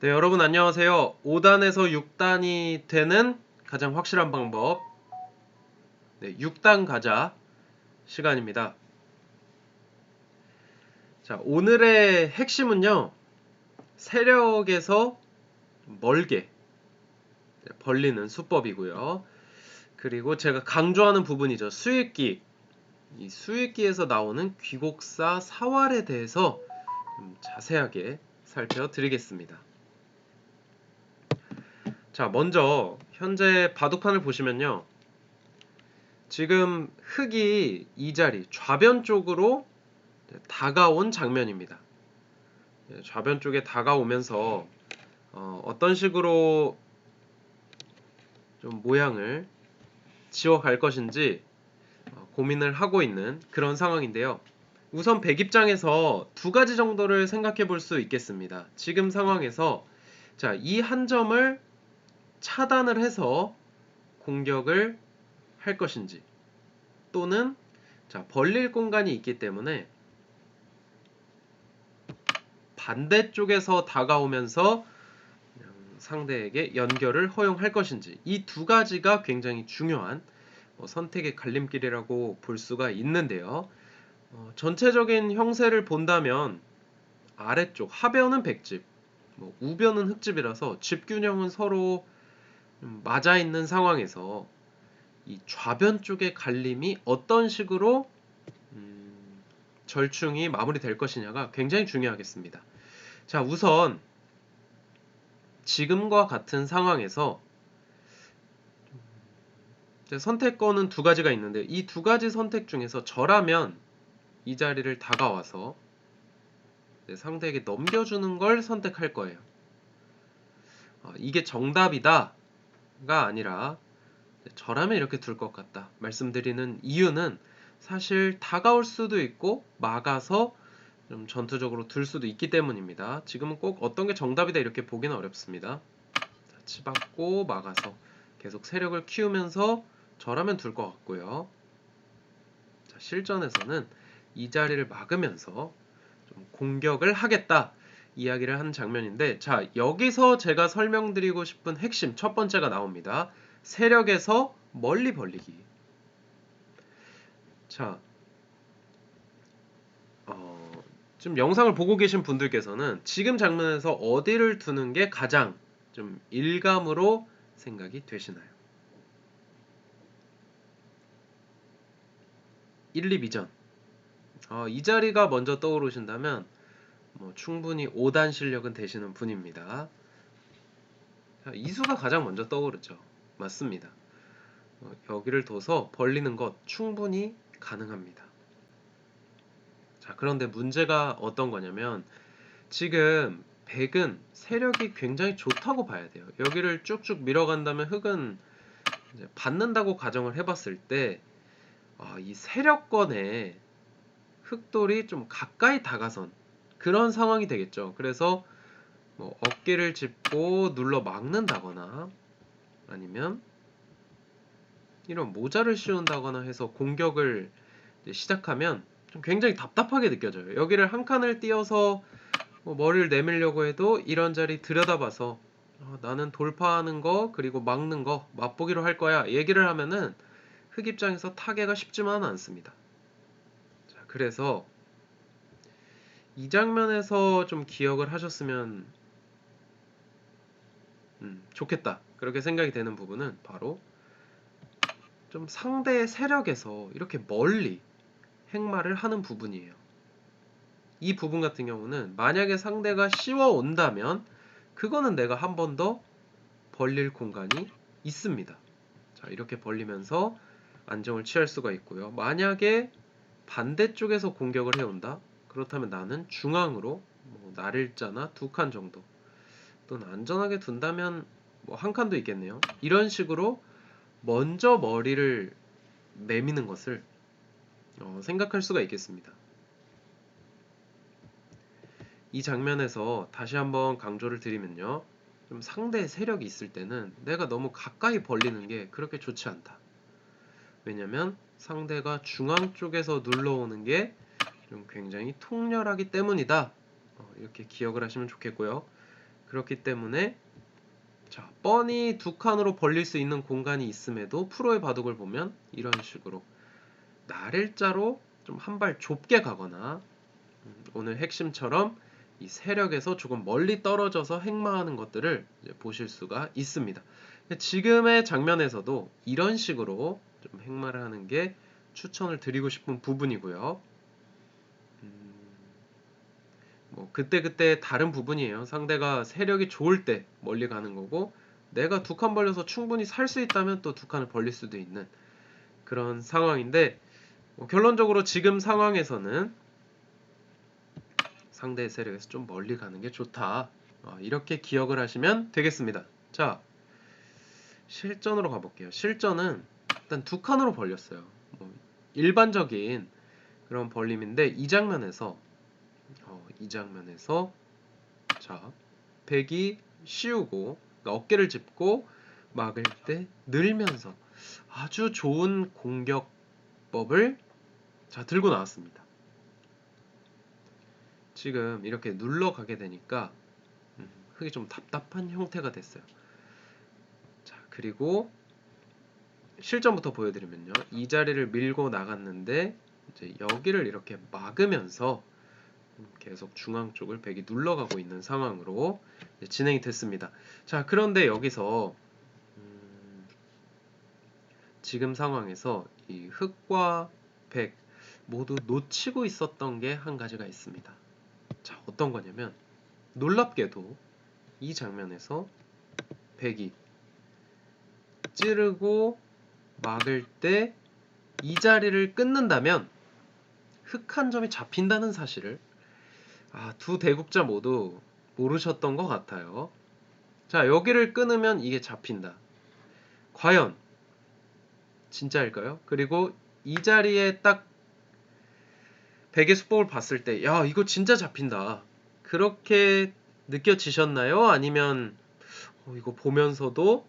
네, 여러분 안녕하세요. 5단에서 6단이 되는 가장 확실한 방법. 네, 6단 가자 시간입니다. 자, 오늘의 핵심은요. 세력에서 멀게 네, 벌리는 수법이고요. 그리고 제가 강조하는 부분이죠. 수익기. 이 수익기에서 나오는 귀곡사 사활에 대해서 좀 자세하게 살펴드리겠습니다. 자, 먼저 현재 바둑판을 보시면요. 지금 흑이 이 자리 좌변 쪽으로 다가온 장면입니다. 예, 좌변 쪽에 다가오면서 어, 떤 식으로 좀 모양을 지워갈 것인지 어, 고민을 하고 있는 그런 상황인데요. 우선 백 입장에서 두 가지 정도를 생각해 볼 수 있겠습니다. 지금 상황에서 자, 이 한 점을 차단을 해서 공격을 할 것인지 또는 자, 벌릴 공간이 있기 때문에 반대쪽에서 다가오면서 상대에게 연결을 허용할 것인지 이 두 가지가 굉장히 중요한 어, 선택의 갈림길이라고 볼 수가 있는데요. 어, 전체적인 형세를 본다면 아래쪽 하변은 백집, 뭐 우변은 흑집이라서 집균형은 서로 맞아 있는 상황에서 이 좌변 쪽의 갈림이 어떤 식으로 음, 절충이 마무리될 것이냐가 굉장히 중요하겠습니다. 자, 우선 지금과 같은 상황에서 선택권은 두 가지가 있는데 이 두 가지 선택 중에서 저라면 이 자리를 다가와서 상대에게 넘겨주는 걸 선택할 거예요. 어, 이게 정답이다 가 아니라 저라면 이렇게 둘 것 같다 말씀드리는 이유는 사실 다가올 수도 있고 막아서 좀 전투적으로 둘 수도 있기 때문입니다. 지금은 꼭 어떤 게 정답이다 이렇게 보기는 어렵습니다. 자, 치받고 막아서 계속 세력을 키우면서 저라면 둘 것 같고요. 자, 실전에서는 이 자리를 막으면서 좀 공격을 하겠다 이야기를 한 장면인데 자 여기서 제가 설명드리고 싶은 핵심 첫 번째가 나옵니다. 세력에서 멀리 벌리기. 자, 어, 지금 영상을 보고 계신 분들께서는 지금 장면에서 어디를 두는 게 가장 좀 일감으로 생각이 되시나요? 1, 2, 비전. 어, 이 자리가 먼저 떠오르신다면 뭐 충분히 5단 실력은 되시는 분입니다. 자, 이수가 가장 먼저 떠오르죠. 맞습니다. 어, 여기를 둬서 벌리는 것 충분히 가능합니다. 자, 그런데 문제가 어떤 거냐면 지금 백은 세력이 굉장히 좋다고 봐야 돼요. 여기를 쭉쭉 밀어간다면 흑은 받는다고 가정을 해봤을 때, 아, 이 세력권에 흑돌이 좀 가까이 다가선 그런 상황이 되겠죠. 그래서 뭐 어깨를 짚고 눌러 막는다거나 아니면 이런 모자를 씌운다거나 해서 공격을 시작하면 좀 굉장히 답답하게 느껴져요. 여기를 한 칸을 띄어서 뭐 머리를 내밀려고 해도 이런 자리 들여다봐서 어, 나는 돌파하는 거 그리고 막는 거 맛보기로 할 거야 얘기를 하면은 흑 입장에서 타개가 쉽지만 않습니다. 자, 그래서 이 장면에서 좀 기억을 하셨으면 음, 좋겠다. 그렇게 생각이 되는 부분은 바로 좀 상대의 세력에서 이렇게 멀리 행마를 하는 부분이에요. 이 부분 같은 경우는 만약에 상대가 씌워 온다면 그거는 내가 한 번 더 벌릴 공간이 있습니다. 자, 이렇게 벌리면서 안정을 취할 수가 있고요. 만약에 반대쪽에서 공격을 해온다? 그렇다면 나는 중앙으로 뭐 날일자나 두 칸 정도 또는 안전하게 둔다면 뭐 한 칸도 있겠네요. 이런 식으로 먼저 머리를 내미는 것을 어, 생각할 수가 있겠습니다. 이 장면에서 다시 한번 강조를 드리면요. 좀 상대의 세력이 있을 때는 내가 너무 가까이 벌리는 게 그렇게 좋지 않다. 왜냐면 상대가 중앙 쪽에서 눌러오는 게 좀 굉장히 통렬하기 때문이다. 어, 이렇게 기억을 하시면 좋겠고요. 그렇기 때문에 자, 뻔히 두 칸으로 벌릴 수 있는 공간이 있음에도 프로의 바둑을 보면 이런 식으로 나일자로 좀 한 발 좁게 가거나 음, 오늘 핵심처럼 이 세력에서 조금 멀리 떨어져서 행마하는 것들을 보실 수가 있습니다. 지금의 장면에서도 이런 식으로 좀 행마를 하는 게 추천을 드리고 싶은 부분이고요. 음, 뭐 그때 그때 다른 부분이에요. 상대가 세력이 좋을 때 멀리 가는 거고 내가 두 칸 벌려서 충분히 살 수 있다면 또 두 칸을 벌릴 수도 있는 그런 상황인데 뭐 결론적으로 지금 상황에서는 상대 세력에서 좀 멀리 가는 게 좋다. 어, 이렇게 기억을 하시면 되겠습니다. 자, 실전으로 가볼게요. 실전은 일단 두 칸으로 벌렸어요. 뭐 일반적인 그런 벌림인데 이 장면에서 어, 이 장면에서 자 백이 씌우고 그러니까 어깨를 짚고 막을 때 늘면서 아주 좋은 공격법을 자 들고 나왔습니다. 지금 이렇게 눌러 가게 되니까 음, 흙이 좀 답답한 형태가 됐어요. 자 그리고 실전부터 보여드리면요. 이 자리를 밀고 나갔는데 이제 여기를 이렇게 막으면서 계속 중앙 쪽을 백이 눌러가고 있는 상황으로 진행이 됐습니다. 자, 그런데 여기서 음, 지금 상황에서 이 흑과 백 모두 놓치고 있었던 게 한 가지가 있습니다. 자, 어떤 거냐면 놀랍게도 이 장면에서 백이 찌르고 막을 때 이 자리를 끊는다면 흑 한 점이 잡힌다는 사실을 아, 두 대국자 모두 모르셨던 것 같아요. 자, 여기를 끊으면 이게 잡힌다. 과연 진짜일까요? 그리고 이 자리에 딱 백의 수법을 봤을 때, 야, 이거 진짜 잡힌다. 그렇게 느껴지셨나요? 아니면 어, 이거 보면서도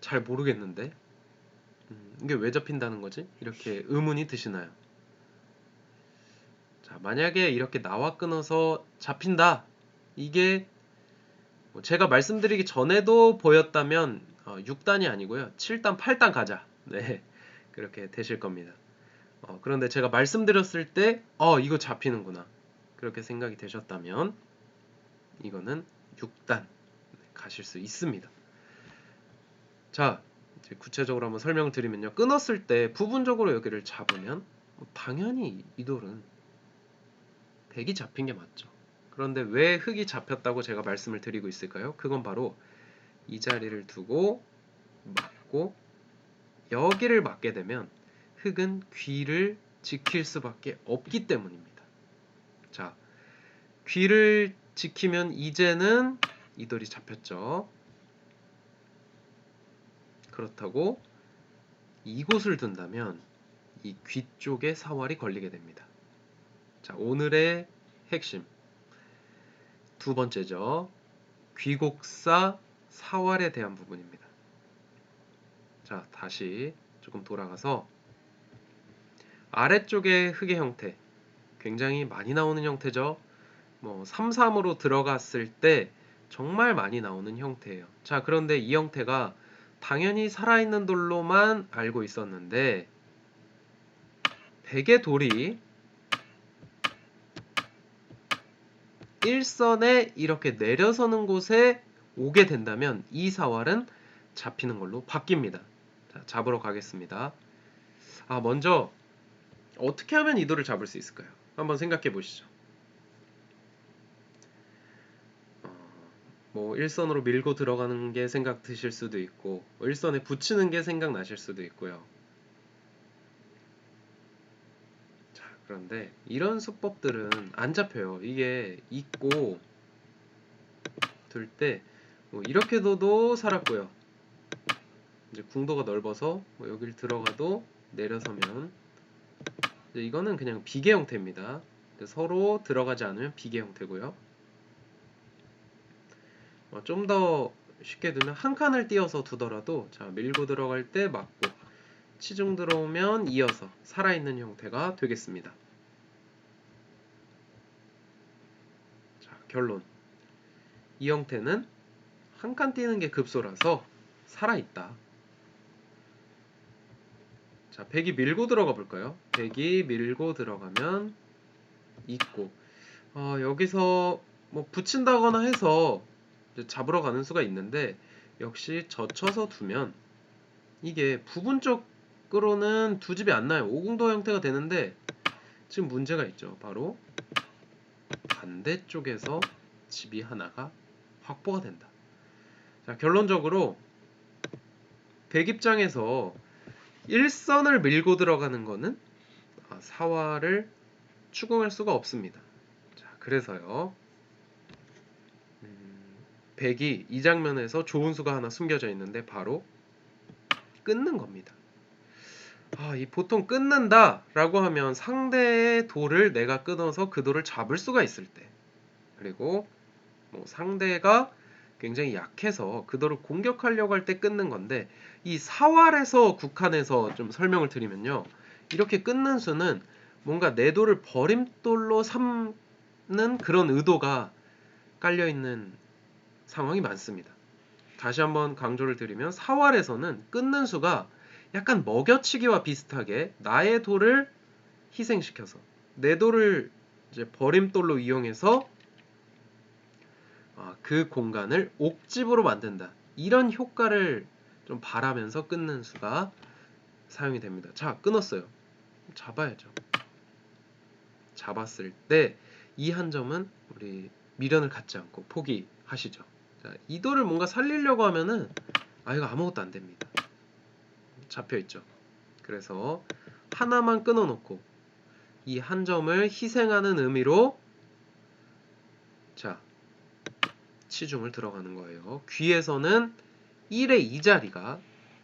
잘 모르겠는데 음, 이게 왜 잡힌다는 거지? 이렇게 의문이 드시나요? 자, 만약에 이렇게 나와 끊어서 잡힌다. 이게 뭐 제가 말씀드리기 전에도 보였다면 어, 6단이 아니고요. 7단, 8단 가자. 네. 그렇게 되실 겁니다. 어, 그런데 제가 말씀드렸을 때, 어, 이거 잡히는구나. 그렇게 생각이 되셨다면, 이거는 6단 가실 수 있습니다. 자, 이제 구체적으로 한번 설명을 드리면요. 끊었을 때 부분적으로 여기를 잡으면 뭐 당연히 이 돌은 백이 잡힌 게 맞죠. 그런데 왜 흙이 잡혔다고 제가 말씀을 드리고 있을까요? 그건 바로 이 자리를 두고 맞고 여기를 맞게 되면 흙은 귀를 지킬 수밖에 없기 때문입니다. 자, 귀를 지키면 이제는 이 돌이 잡혔죠. 그렇다고 이곳을 둔다면 이 귀 쪽에 사활이 걸리게 됩니다. 자, 오늘의 핵심. 두 번째죠. 귀곡사 사활에 대한 부분입니다. 자, 다시 조금 돌아가서 아래쪽의 흙의 형태 굉장히 많이 나오는 형태죠. 뭐 3, 3으로 들어갔을 때 정말 많이 나오는 형태예요. 자, 그런데 이 형태가 당연히 살아있는 돌로만 알고 있었는데 백의 돌이 일선에 이렇게 내려서는 곳에 오게 된다면 이 사활은 잡히는 걸로 바뀝니다. 자, 잡으러 가겠습니다. 아, 먼저 어떻게 하면 이 돌을 잡을 수 있을까요? 한번 생각해 보시죠. 뭐 일선으로 밀고 들어가는 게 생각 드실 수도 있고 뭐 일선에 붙이는 게 생각 나실 수도 있고요. 자 그런데 이런 수법들은 안 잡혀요. 이게 있고 둘 때 뭐 이렇게 둬도 살았고요. 이제 궁도가 넓어서 뭐 여길 들어가도 내려서면 이거는 그냥 비계 형태입니다. 서로 들어가지 않으면 비계 형태고요. 어, 좀더 쉽게 두면 한 칸을 띄어서 두더라도 자 밀고 들어갈 때 맞고 치중 들어오면 이어서 살아있는 형태가 되겠습니다. 자 결론 이 형태는 한 칸 뛰는 게 급소라서 살아있다. 자, 백이 밀고 들어가 볼까요? 백이 밀고 들어가면 있고 어, 여기서 뭐 붙인다거나 해서 잡으러 가는 수가 있는데 역시 젖혀서 두면 이게 부분적 으로는 두 집이 안 나요. 오궁도 형태가 되는데 지금 문제가 있죠. 바로 반대쪽에서 집이 하나가 확보가 된다. 자, 결론적으로 백 입장에서 일선을 밀고 들어가는 거는 아, 사화를 추궁할 수가 없습니다. 자, 그래서요. 음, 백이 이 장면에서 좋은 수가 하나 숨겨져 있는데 바로 끊는 겁니다. 아, 이 보통 끊는다 라고 하면 상대의 돌을 내가 끊어서 그 돌을 잡을 수가 있을 때, 그리고 뭐 상대가 굉장히 약해서 그 돌을 공격하려고 할 때 끊는 건데 이 사활에서 국한해서 좀 설명을 드리면요, 이렇게 끊는 수는 뭔가 내 돌을 버림돌로 삼는 그런 의도가 깔려 있는 상황이 많습니다. 다시 한번 강조를 드리면 사활에서는 끊는 수가 약간 먹여치기와 비슷하게 나의 돌을 희생시켜서 내 돌을 이제 버림돌로 이용해서 아, 그 공간을 옥집으로 만든다. 이런 효과를 좀 바라면서 끊는 수가 사용이 됩니다. 자, 끊었어요. 잡아야죠. 잡았을 때 이 한 점은 우리 미련을 갖지 않고 포기하시죠. 자, 이 돌을 뭔가 살리려고 하면은 아 이거 아무것도 안 됩니다. 잡혀 있죠. 그래서 하나만 끊어 놓고 이 한 점을 희생하는 의미로 자 치중을 들어가는 거예요. 귀에서는 1의 2자리가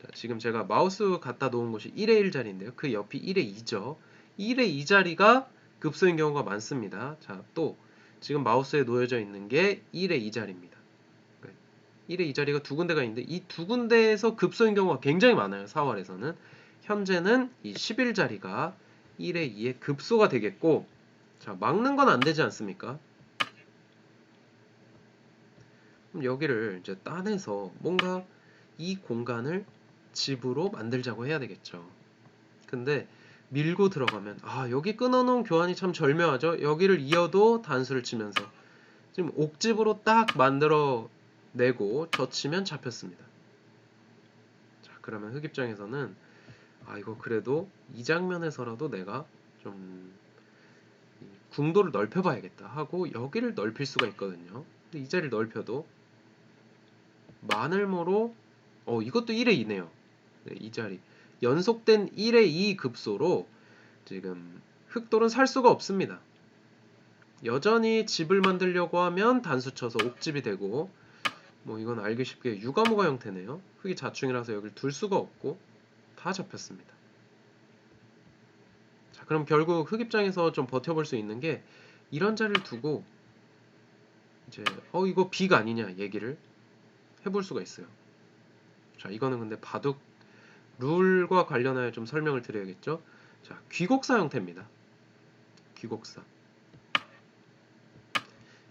자, 지금 제가 마우스 갖다 놓은 곳이 1의 1자리인데요. 그 옆이 1의 2죠. 1의 2자리가 급소인 경우가 많습니다. 자, 또 지금 마우스에 놓여져 있는 게 1의 2자리입니다. 1의 2자리가 두 군데가 있는데 이 두 군데에서 급소인 경우가 굉장히 많아요. 4월에서는. 현재는 이 11자리가 1의 2의 급소가 되겠고 자, 막는 건 안 되지 않습니까? 그럼 여기를 이제 따내서 뭔가 이 공간을 집으로 만들자고 해야 되겠죠. 근데 밀고 들어가면 아 여기 끊어놓은 교환이 참 절묘하죠. 여기를 이어도 단수를 치면서 지금 옥집으로 딱 만들어 내고 젖히면 잡혔습니다. 자 그러면 흑 입장에서는 아 이거 그래도 이 장면에서라도 내가 좀 궁도를 넓혀봐야겠다 하고 여기를 넓힐 수가 있거든요. 근데 이 자리를 넓혀도 마늘모로 어 이것도 1의 2네요. 네, 이 자리 연속된 1의 2 급소로 지금 흑돌은 살 수가 없습니다. 여전히 집을 만들려고 하면 단수 쳐서 옥집이 되고 뭐 이건 알기 쉽게 유가무가 형태네요. 흑이 자충이라서 여기를 둘 수가 없고 다 잡혔습니다. 자 그럼 결국 흑 입장에서 좀 버텨볼 수 있는 게 이런 자리를 두고 이제 어 이거 비가 아니냐 얘기를 해볼 수가 있어요. 자 이거는 근데 바둑 룰과 관련하여 좀 설명을 드려야겠죠. 자, 귀곡사 형태입니다. 귀곡사.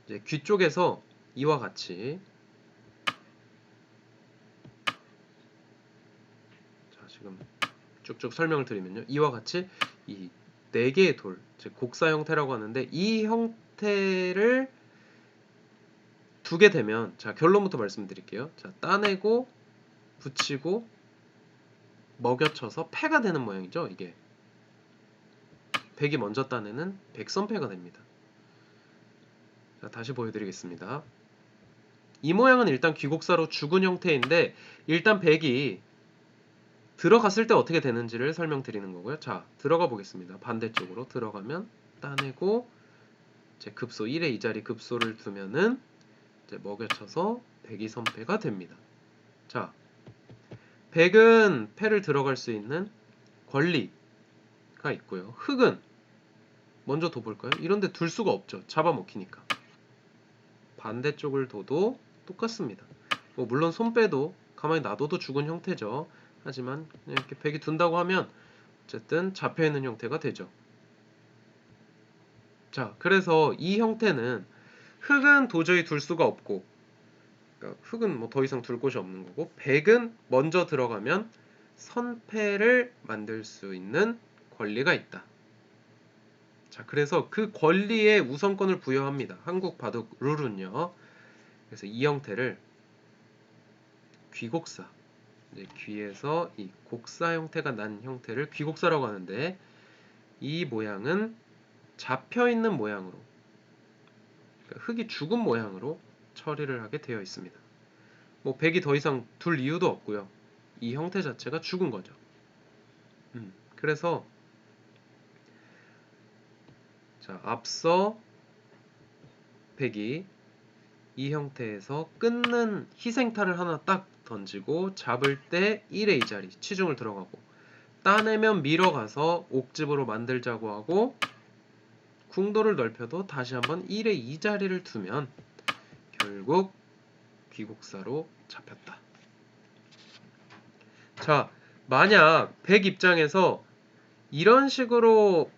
이제 귀 쪽에서 이와 같이 지금 쭉쭉 설명을 드리면요. 이와 같이 이 네 개의 돌, 즉 곡사 형태라고 하는데 이 형태를 두게 되면 자, 결론부터 말씀드릴게요. 자, 따내고 붙이고 먹여쳐서 패가 되는 모양이죠. 이게 백이 먼저 따내는 백선패가 됩니다. 자, 다시 보여드리겠습니다. 이 모양은 일단 귀곡사로 죽은 형태인데 일단 백이 들어갔을 때 어떻게 되는지를 설명드리는 거고요. 자, 들어가 보겠습니다. 반대쪽으로 들어가면 따내고 제 급소 1의 이 자리 급소를 두면은 이제 먹여쳐서 백이 선패가 됩니다. 자, 백은 패를 들어갈 수 있는 권리가 있고요. 흑은 먼저 둬볼까요? 이런데 둘 수가 없죠. 잡아먹히니까. 반대쪽을 둬도 똑같습니다. 뭐 물론 손 빼도 가만히 놔둬도 죽은 형태죠. 하지만 이렇게 백이 둔다고 하면 어쨌든 잡혀 있는 형태가 되죠. 자, 그래서 이 형태는 흑은 도저히 둘 수가 없고 그러니까 흑은 뭐 더 이상 둘 곳이 없는 거고 백은 먼저 들어가면 선패를 만들 수 있는 권리가 있다. 자, 그래서 그 권리에 우선권을 부여합니다. 한국 바둑 룰은요. 그래서 이 형태를 귀곡사. 이제 귀에서 이 곡사 형태가 난 형태를 귀곡사라고 하는데 이 모양은 잡혀 있는 모양으로 그러니까 흙이 죽은 모양으로 처리를 하게 되어 있습니다. 뭐 백이 더 이상 둘 이유도 없고요. 이 형태 자체가 죽은 거죠. 음, 그래서 자 앞서 백이 이 형태에서 끊는 희생타를 하나 딱 던지고 잡을 때 1의 이 자리 치중을 들어가고 따내면 밀어가서 옥집으로 만들자고 하고 궁도를 넓혀도 다시 한번 1의 이 자리를 두면 결국 귀곡사로 잡혔다. 자, 만약 백 입장에서 이런 식으로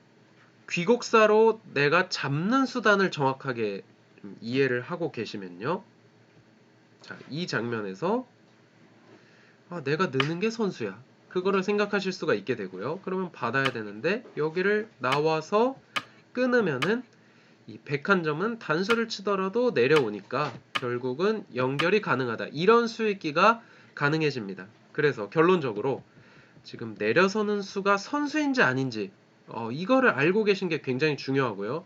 귀곡사로 내가 잡는 수단을 정확하게 좀 이해를 하고 계시면요. 자, 이 장면에서 아, 내가 느는 게 선수야. 그거를 생각하실 수가 있게 되고요. 그러면 받아야 되는데 여기를 나와서 끊으면은 이 101점은 단수를 치더라도 내려오니까 결국은 연결이 가능하다. 이런 수익기가 가능해집니다. 그래서 결론적으로 지금 내려서는 수가 선수인지 아닌지 어, 이거를 알고 계신 게 굉장히 중요하고요.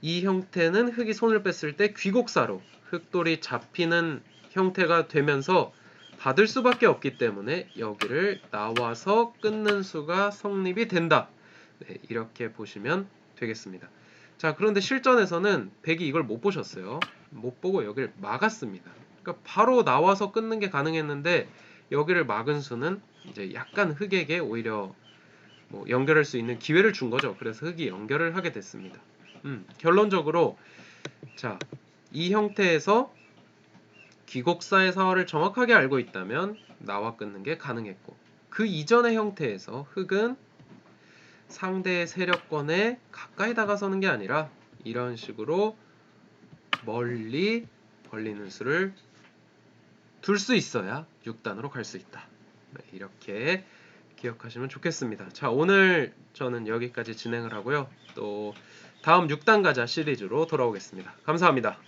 이 형태는 흙이 손을 뺐을 때 귀곡사로 흙돌이 잡히는 형태가 되면서 받을 수밖에 없기 때문에 여기를 나와서 끊는 수가 성립이 된다. 네, 이렇게 보시면 되겠습니다. 자, 그런데 실전에서는 백이 이걸 못 보셨어요. 못 보고 여기를 막았습니다. 그러니까 바로 나와서 끊는 게 가능했는데 여기를 막은 수는 이제 약간 흑에게 오히려 뭐 연결할 수 있는 기회를 준 거죠. 그래서 흑이 연결을 하게 됐습니다. 음, 결론적으로 자, 이 형태에서 귀곡사의 사활을 정확하게 알고 있다면 나와 끊는 게 가능했고 그 이전의 형태에서 흑은 상대의 세력권에 가까이 다가서는 게 아니라 이런 식으로 멀리 벌리는 수를 둘 수 있어야 6단으로 갈 수 있다. 네, 이렇게 기억하시면 좋겠습니다. 자, 오늘 저는 여기까지 진행을 하고요. 또 다음 6단 가자 시리즈로 돌아오겠습니다. 감사합니다.